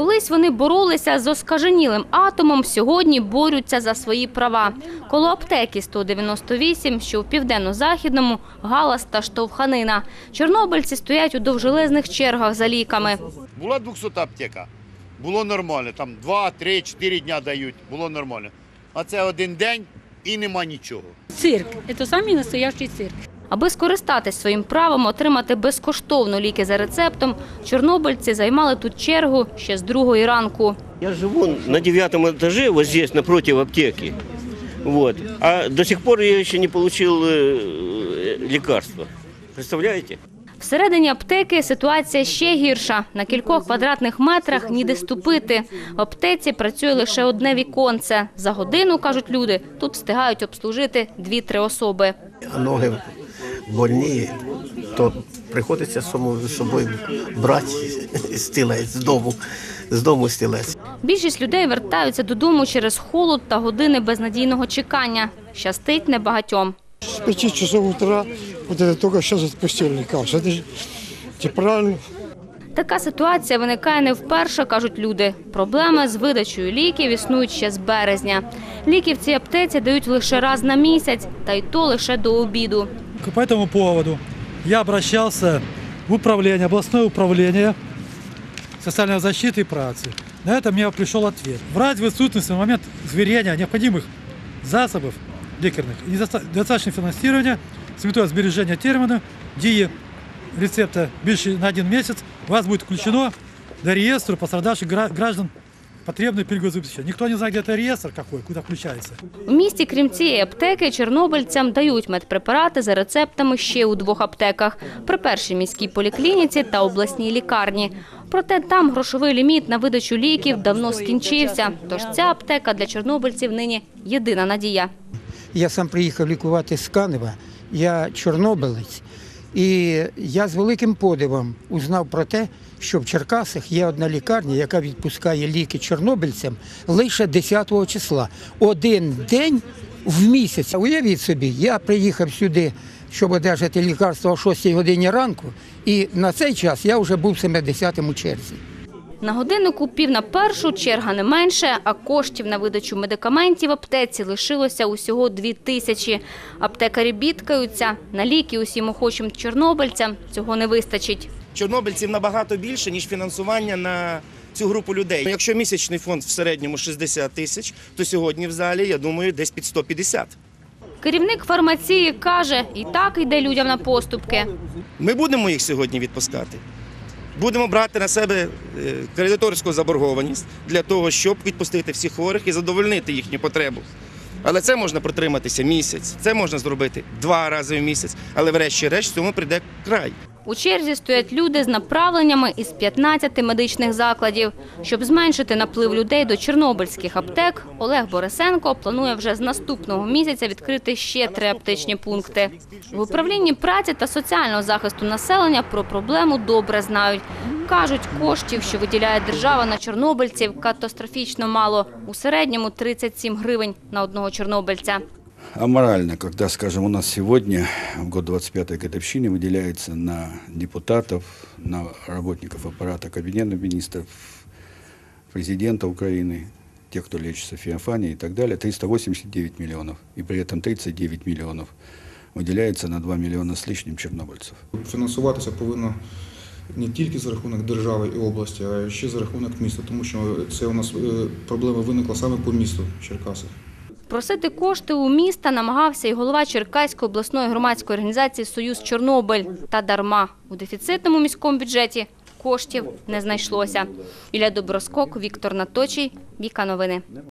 Колись вони боролися з оскаженілим атомом, сьогодні борються за свої права. Коло аптеки 198, що в південно-західному, галас та штовханина. Чорнобильці стоять у довжелезних чергах за ліками. Була 200 аптека, було нормально. Там 2, 3, 4 дня дають, було нормально. А це один день і нема нічого. Цирк. Это самый настоящий цирк. Аби скористатись своїм правом отримати безкоштовно ліки за рецептом, чорнобильці займали тут чергу ще з другої ранку. Я живу на девятом этаже, вот здесь, напротив аптеки. Вот. А до сих пор я еще не получил э, лекарства. Представляете? Всередині аптеки ситуація ще гірша. На кількох квадратних метрах ніде ступити. В аптеці працює лише одне віконце. За годину, кажуть люди, тут встигають обслужити дві-три особи. ноги больні, то приходиться самому з собою брати стілець з дому, з дому стілець. Більшість людей вертаються додому через холод та години безнадійного чекання. Щастить небагатьом. С 5 часов утра вот это только сейчас отпустили лекарства. Это, же- это правильно. Така ситуація виникає не вперше, кажуть люди. Проблеми з видачею ліків існують ще з березня. Ліки в цій аптеці дають лише раз на місяць, та й то лише до обіду. По этому поводу я обращался в управление, областное управление социальной защиты и працы. На это мне пришел ответ. Врач в отсутствии на момент зверения необходимых засобов лекарных и недоста- недостаточное финансирование с метой сбережения термина ДИИ рецепта больше на один месяц вас будет включено до реестра пострадавших гра- граждан потребной перегрузки. Никто не знает, где это реестр какой, куда включается. У місті, крім цієї аптеки, чорнобильцям дають медпрепарати за рецептами ще у двох аптеках – при першій міській поліклініці та обласній лікарні. Проте там грошовий ліміт на видачу ліків давно скінчився. Тож ця аптека для чорнобильців нині єдина надія. Я сам приїхав лікувати з Канева, я чорнобилець. І я з великим подивом узнав про те, що в Черкасах є одна лікарня, яка відпускає ліки чорнобильцям лише 10 числа. Один день в місяць. Уявіть собі, я приїхав сюди, щоб одержати лікарство о 6 годині ранку, і на цей час я вже був в 70-му черзі. На годиннику пів на першу черга не менше, а коштів на видачу медикаментів в аптеці лишилося усього дві тисячі. Аптекарі бідкаються. На ліки усім охочим чорнобильцям цього не вистачить. чорнобильців набагато більше, ніж фінансування на цю групу людей. Якщо місячний фонд в середньому 60 тисяч, то сьогодні в залі, я думаю, десь під 150. Керівник фармації каже, і так йде людям на поступки. Ми будемо їх сьогодні відпускати. Будемо брати на себе е, кредиторську заборгованість для того, щоб відпустити всіх хворих і задовольнити їхню потребу. Але це можна протриматися місяць, це можна зробити два рази в місяць, але врешті-решт цьому прийде край. У черзі стоять люди з направленнями із 15 медичних закладів. Щоб зменшити наплив людей до чорнобильських аптек, Олег Борисенко планує вже з наступного місяця відкрити ще три аптечні пункти. В управлінні праці та соціального захисту населення про проблему добре знають. Кажуть, коштів, що виділяє держава на чорнобильців, катастрофічно мало. У середньому 37 гривень на одного чорнобильця. аморально, когда, скажем, у нас сегодня, в год 25-й годовщины, выделяется на депутатов, на работников аппарата Кабинета министров, президента Украины, тех, кто лечится в Феофании и так далее, 389 миллионов. И при этом 39 миллионов выделяется на 2 миллиона с лишним чернобыльцев. Фінансуватися повинно не тільки за рахунок держави і області, а ще за рахунок міста, тому що це у нас е, проблема виникла саме по місту Черкаси. Просити кошти у міста намагався і голова Черкаської обласної громадської організації Союз Чорнобиль. Та дарма. У дефіцитному міському бюджеті коштів не знайшлося. Ілля Доброскок, Віктор Наточий, Віка Новини.